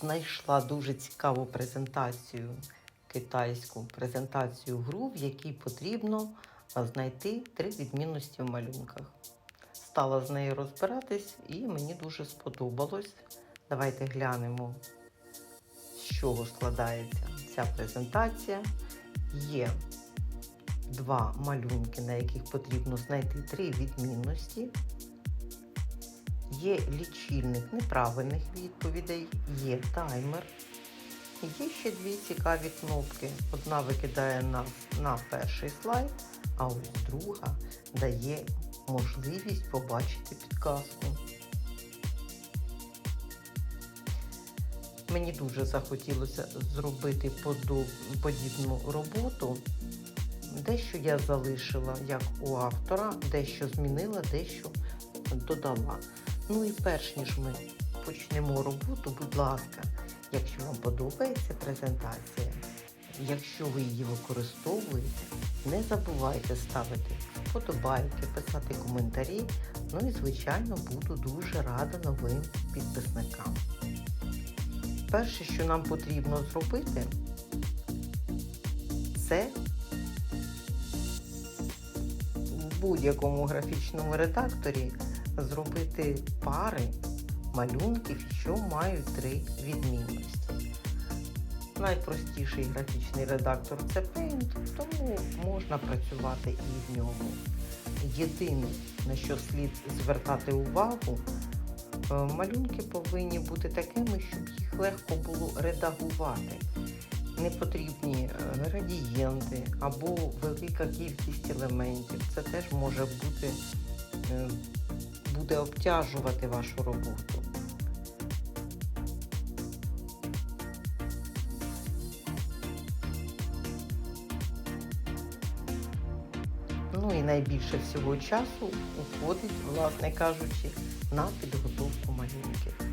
Знайшла дуже цікаву презентацію, китайську презентацію гру, в якій потрібно знайти три відмінності в малюнках. Стала з нею розбиратись і мені дуже сподобалось. Давайте глянемо, з чого складається ця презентація. Є два малюнки, на яких потрібно знайти три відмінності. Є лічильник неправильних відповідей, є таймер. Є ще дві цікаві кнопки. Одна викидає нас на перший слайд, а ось друга дає можливість побачити підказку. Мені дуже захотілося зробити подібну роботу. Дещо я залишила як у автора, дещо змінила, дещо додала. Ну і перш ніж ми почнемо роботу, будь ласка, якщо вам подобається презентація, якщо ви її використовуєте, не забувайте ставити вподобайки, писати коментарі. Ну і, звичайно, буду дуже рада новим підписникам. Перше, що нам потрібно зробити, це в будь-якому графічному редакторі зробити пари малюнків, що мають три відмінності. Найпростіший графічний редактор це Paint, тому можна працювати і в ньому. Єдине, на що слід звертати увагу, е, малюнки повинні бути такими, щоб їх легко було редагувати. Не потрібні е, градієнти або велика кількість елементів. Це теж може бути е, буде обтяжувати вашу роботу. Ну і найбільше всього часу уходить, власне кажучи, на підготовку малюнків.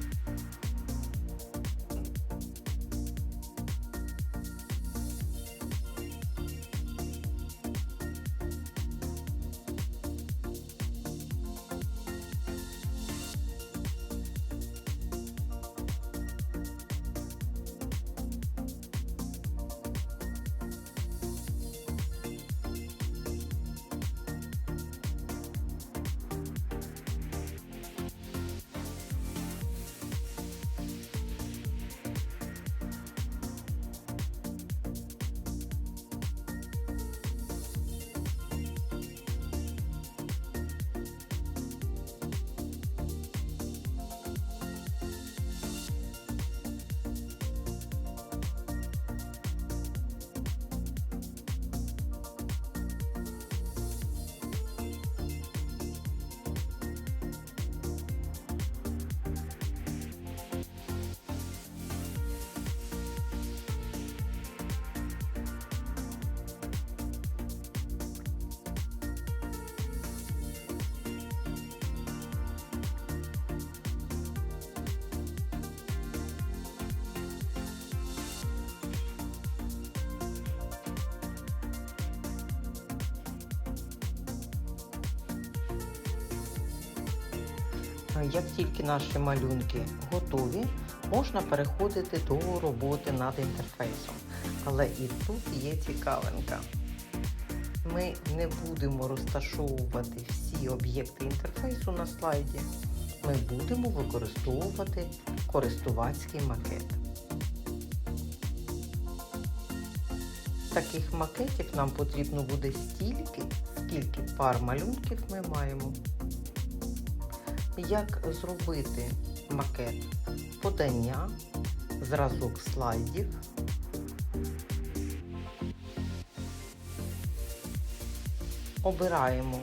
Як тільки наші малюнки готові, можна переходити до роботи над інтерфейсом. Але і тут є цікавинка. Ми не будемо розташовувати всі об'єкти інтерфейсу на слайді. Ми будемо використовувати користувацький макет. Таких макетів нам потрібно буде стільки, скільки пар малюнків ми маємо. Як зробити макет подання, зразок слайдів. Обираємо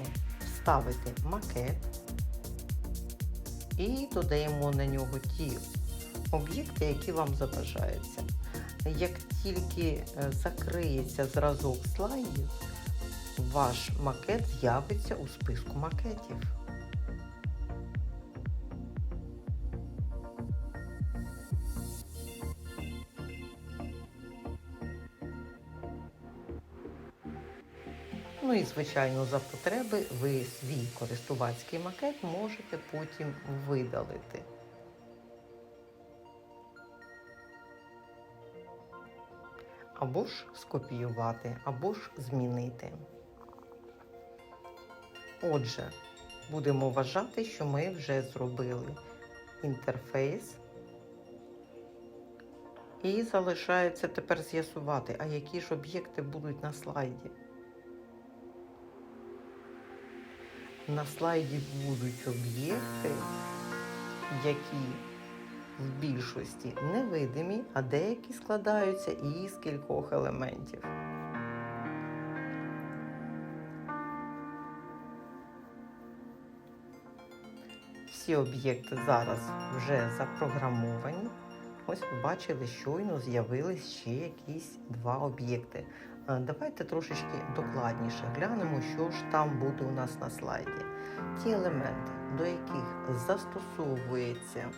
Вставити макет і додаємо на нього ті об'єкти, які вам забажаються. Як тільки е, закриється зразок слайдів, ваш макет з'явиться у списку макетів. і, звичайно, за потреби ви свій користувацький макет можете потім видалити. Або ж скопіювати, або ж змінити. Отже, будемо вважати, що ми вже зробили інтерфейс. І залишається тепер з'ясувати, а які ж об'єкти будуть на слайді. На слайді будуть об'єкти, які в більшості невидимі, а деякі складаються із кількох елементів. Всі об'єкти зараз вже запрограмовані. Ось ви бачили, щойно з'явились ще якісь два об'єкти. Е, Давайте трошечки докладніше глянемо, що ж там буде у нас на слайді. Ті елементи, до яких застосовується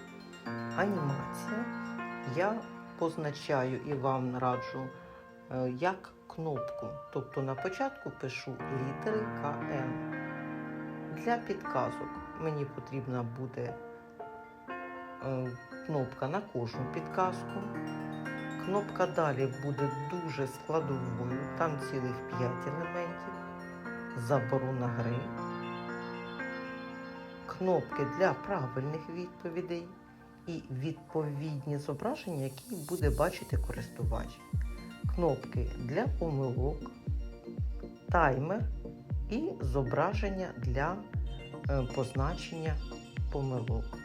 анімація, я позначаю і вам раджу е, як кнопку. Тобто на початку пишу літери КМ. Для підказок мені потрібна буде е, кнопка на кожну підказку. Кнопка далі буде дуже складовою, там цілих 5 елементів. Заборона гри. Кнопки для правильних відповідей і відповідні зображення, які буде бачити користувач. Кнопки для помилок, таймер і зображення для е, позначення помилок.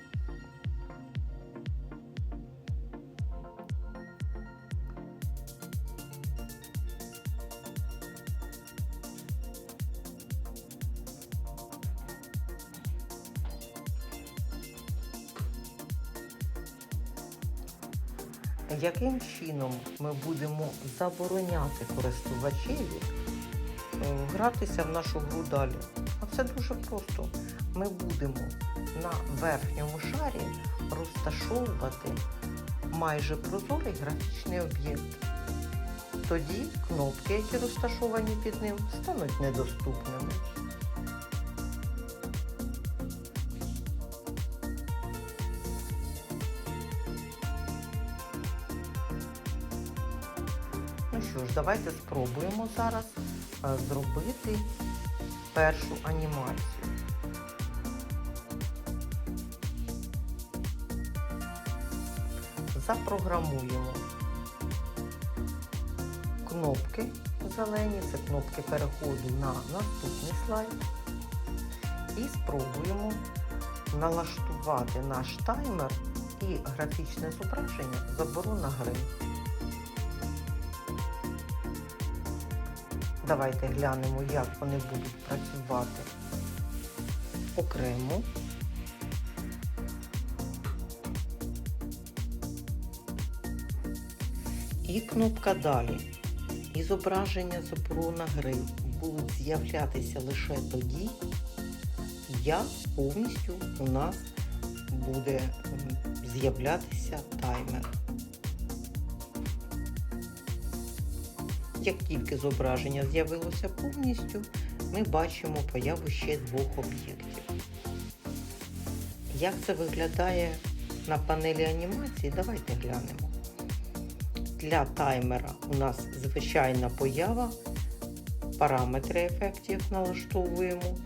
Яким чином ми будемо забороняти користувачеві е, гратися в нашу гру далі? А це дуже просто. Ми будемо на верхньому шарі розташовувати майже прозорий графічний об'єкт. Тоді кнопки, які розташовані під ним, стануть недоступними. Що ж, давайте спробуємо зараз е, зробити першу анімацію. Запрограмуємо кнопки зелені, це кнопки переходу на наступний слайд. І спробуємо налаштувати наш таймер і графічне зображення заборона гри. Давайте глянемо, як вони будуть працювати окремо. І кнопка далі. І зображення заборона гри будуть з'являтися лише тоді, як повністю у нас буде з'являтися таймер. Як тільки зображення з'явилося повністю, ми бачимо появу ще двох об'єктів. Як це виглядає на панелі анімації, давайте глянемо. Для таймера у нас звичайна поява, параметри ефектів налаштовуємо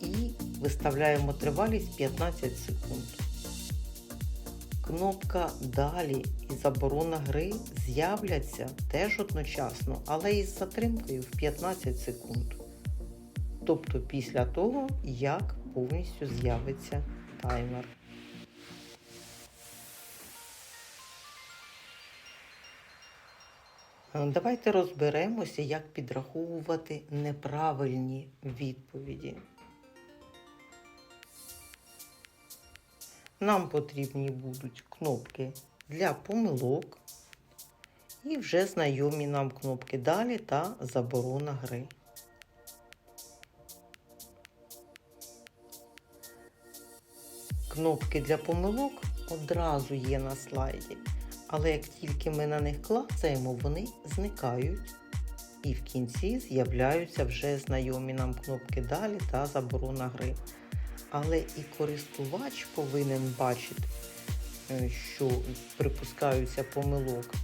і виставляємо тривалість 15 секунд. Кнопка Далі і заборона гри з'являться теж одночасно, але із затримкою в 15 секунд. Тобто після того, як повністю з'явиться таймер. Е, Давайте розберемося, як підраховувати неправильні відповіді. Нам потрібні будуть кнопки для помилок і вже знайомі нам кнопки Далі та Заборона гри. Кнопки для помилок одразу є на слайді, але як тільки ми на них клацаємо, вони зникають. І в кінці з'являються вже знайомі нам кнопки Далі та Заборона гри. Але і користувач повинен бачити, е, що припускаються помилок.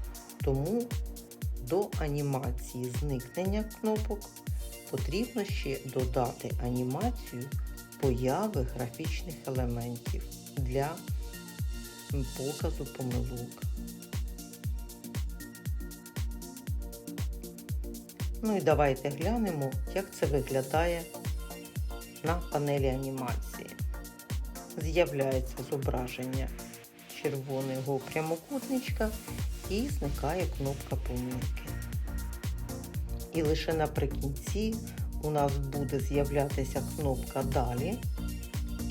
Тому до анімації зникнення кнопок потрібно ще додати анімацію появи графічних елементів для показу помилок. Ну і давайте глянемо, як це виглядає на панелі анімації. З'являється зображення червоного прямокутничка і зникає кнопка помилки. І лише наприкінці у нас буде з'являтися кнопка Далі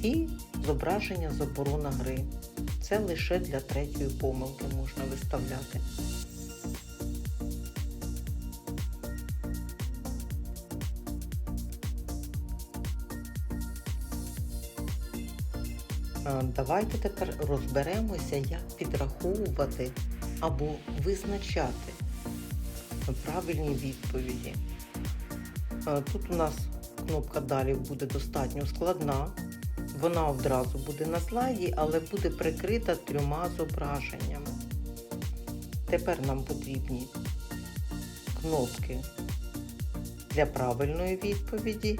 і зображення заборона гри. Це лише для третьої помилки можна виставляти. Давайте тепер розберемося, як підраховувати або визначати правильні відповіді. Тут у нас кнопка Далі буде достатньо складна. Вона одразу буде на слайді, але буде прикрита трьома зображеннями. Тепер нам потрібні кнопки для правильної відповіді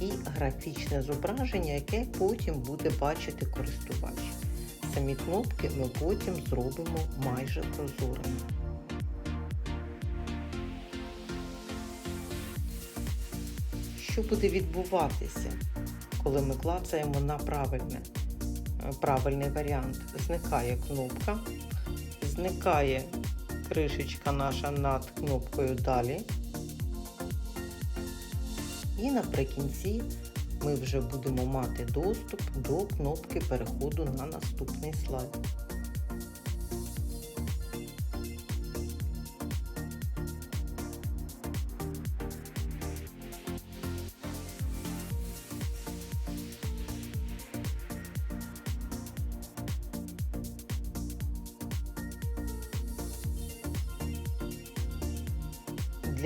і графічне зображення, яке потім буде бачити користувач. Самі кнопки ми потім зробимо майже прозорими. Що буде відбуватися, коли ми клацаємо на правильне, е, правильний варіант? Зникає кнопка, зникає кришечка наша над кнопкою Далі. І наприкінці ми вже будемо мати доступ до кнопки переходу на наступний слайд.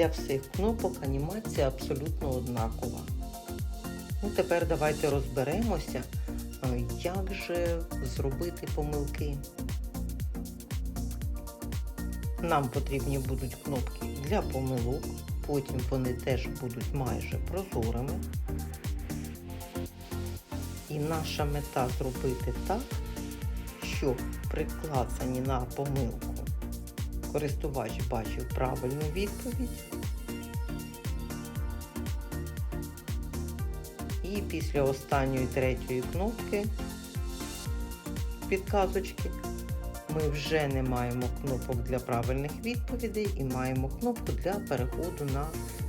Для всіх кнопок анімація абсолютно однакова. Ну, Тепер давайте розберемося, е, як же зробити помилки. Нам потрібні будуть кнопки для помилок, потім вони теж будуть майже прозорими. І наша мета зробити так, щоб при клацанні на помилку користувач бачив правильну відповідь. І після останньої третьої кнопки підказочки ми вже не маємо кнопок для правильних відповідей і маємо кнопку для переходу на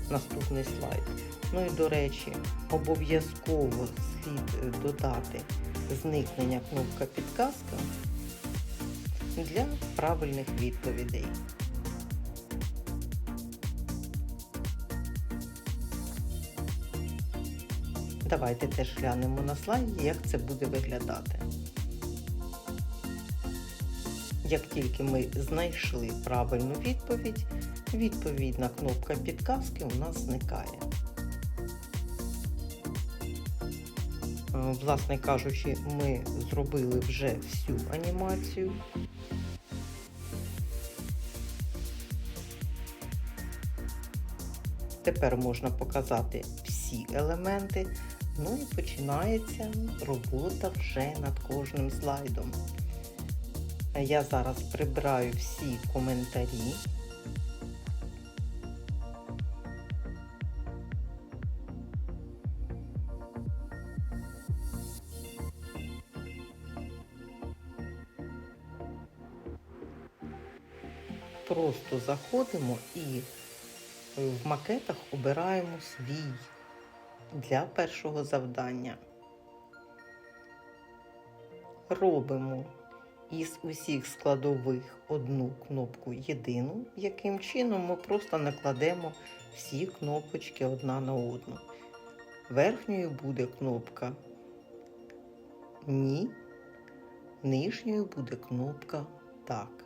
наступний слайд. Ну і до речі, обов'язково слід додати зникнення кнопка підказка для правильних відповідей. Давайте теж глянемо на слайді, як це буде виглядати. Як тільки ми знайшли правильну відповідь, відповідна кнопка підказки у нас зникає. Власне кажучи, ми зробили вже всю анімацію. Тепер можна показати всі елементи, ну і починається робота вже над кожним слайдом. Я зараз прибираю всі коментарі. Просто заходимо і в макетах обираємо свій для першого завдання. Робимо із усіх складових одну кнопку єдину, яким чином ми просто накладемо всі кнопочки одна на одну. Верхньою буде кнопка Ні, нижньою буде кнопка Так.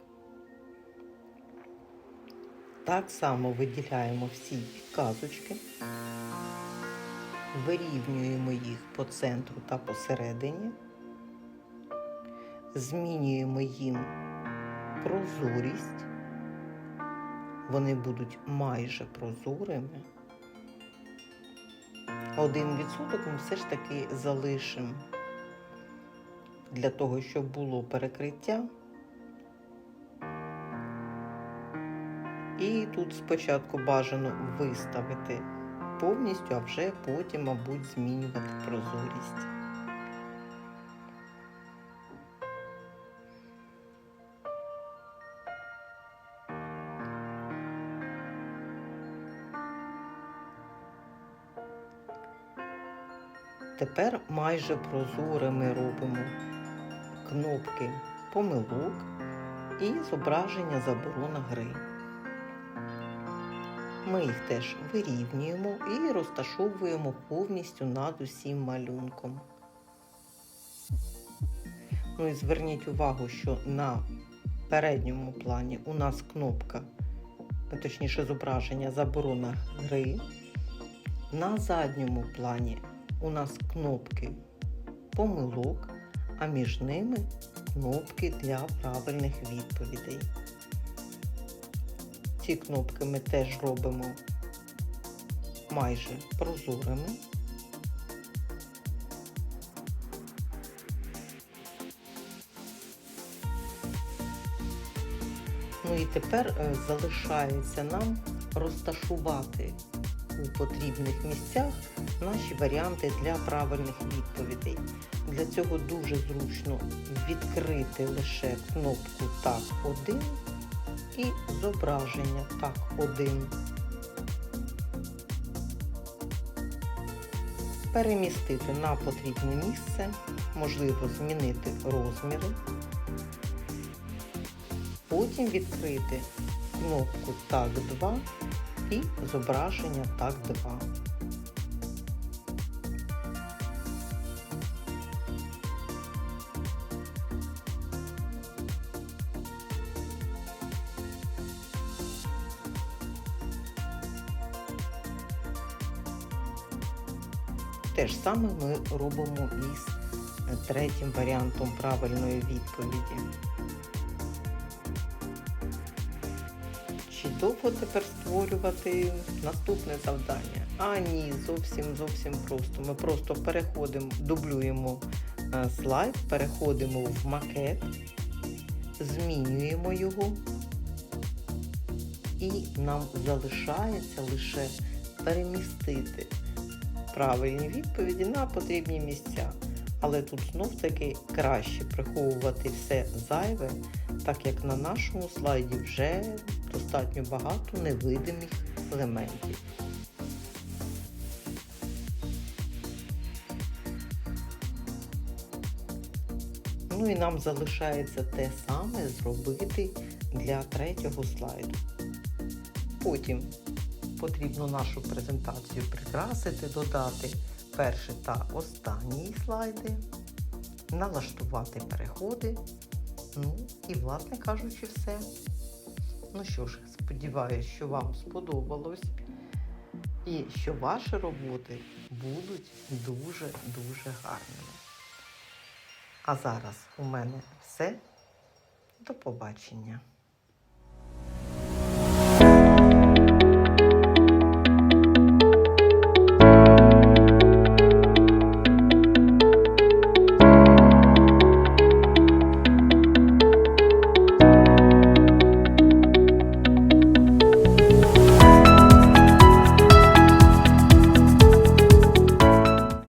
Так само виділяємо всі підказочки, вирівнюємо їх по центру та посередині, змінюємо їм прозорість, вони будуть майже прозорими. Один відсоток ми все ж таки залишимо для того, щоб було перекриття. І тут спочатку бажано виставити повністю, а вже потім, мабуть, змінювати прозорість. Тепер майже прозорими робимо кнопки помилок і зображення заборона гри. Ми їх теж вирівнюємо і розташовуємо повністю над усім малюнком. Ну і зверніть увагу, що на передньому плані у нас кнопка, точніше зображення заборона гри. На задньому плані у нас кнопки помилок, а між ними кнопки для правильних відповідей. Ці кнопки ми теж робимо майже прозорими. Ну і тепер е, залишається нам розташувати у потрібних місцях наші варіанти для правильних відповідей. Для цього дуже зручно відкрити лише кнопку Так 1 і зображення Так 1. Перемістити на потрібне місце, можливо змінити розміри. Потім відкрити кнопку Так 2 і зображення Так 2. Те ж саме ми робимо із третім варіантом правильної відповіді. Чи довго тепер створювати наступне завдання? А ні, зовсім зовсім просто. Ми просто переходимо, дублюємо е, слайд, переходимо в макет, змінюємо його, і нам залишається лише перемістити правильні відповіді на потрібні місця. Але тут знов таки краще приховувати все зайве, так як на нашому слайді вже достатньо багато невидимих елементів. Ну і нам залишається те саме зробити для третього слайду. Потім потрібно нашу презентацію прикрасити, додати перший та останній слайди, налаштувати переходи. Ну і, власне кажучи, все. Ну що ж, сподіваюся, що вам сподобалось і що ваші роботи будуть дуже-дуже гарними. А зараз у мене все. До побачення.